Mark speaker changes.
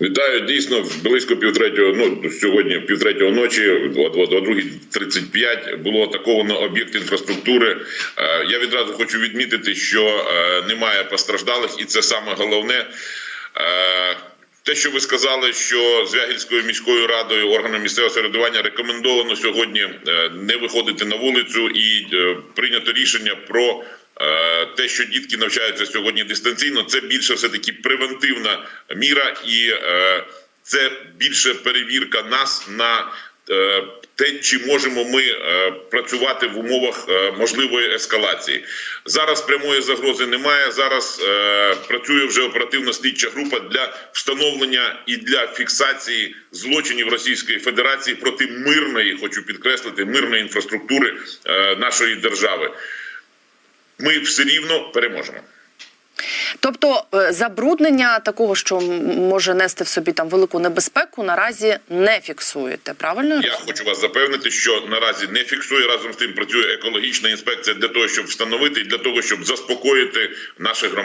Speaker 1: Вітаю дійсно близько півтретього. Ну сьогодні півтретього ночі, о, о 2.35 було атаковано об'єкт інфраструктури. Е, Я відразу хочу відмітити, що е, немає постраждалих, і це саме головне. Е, Те, що ви сказали, що Звягільською міською радою органам місцевого самоврядування рекомендовано сьогодні не виходити на вулицю і прийнято рішення про те, що дітки навчаються сьогодні дистанційно, це більше все таки превентивна міра, і е, це більше перевірка нас на е, те, чи можемо ми е, працювати в умовах е, можливої ескалації. Зараз прямої загрози немає. Зараз е, працює вже оперативно слідча група для встановлення і для фіксації злочинів Російської Федерації проти мирної, хочу підкреслити, мирної інфраструктури е, нашої держави. Ми все рівно переможемо.
Speaker 2: Тобто е, забруднення такого, що може нести в собі там велику небезпеку, наразі не фіксуєте. Правильно
Speaker 1: Я хочу вас запевнити, що наразі не фіксує разом з тим. Працює екологічна інспекція для того, щоб встановити і для того, щоб заспокоїти наших громадян.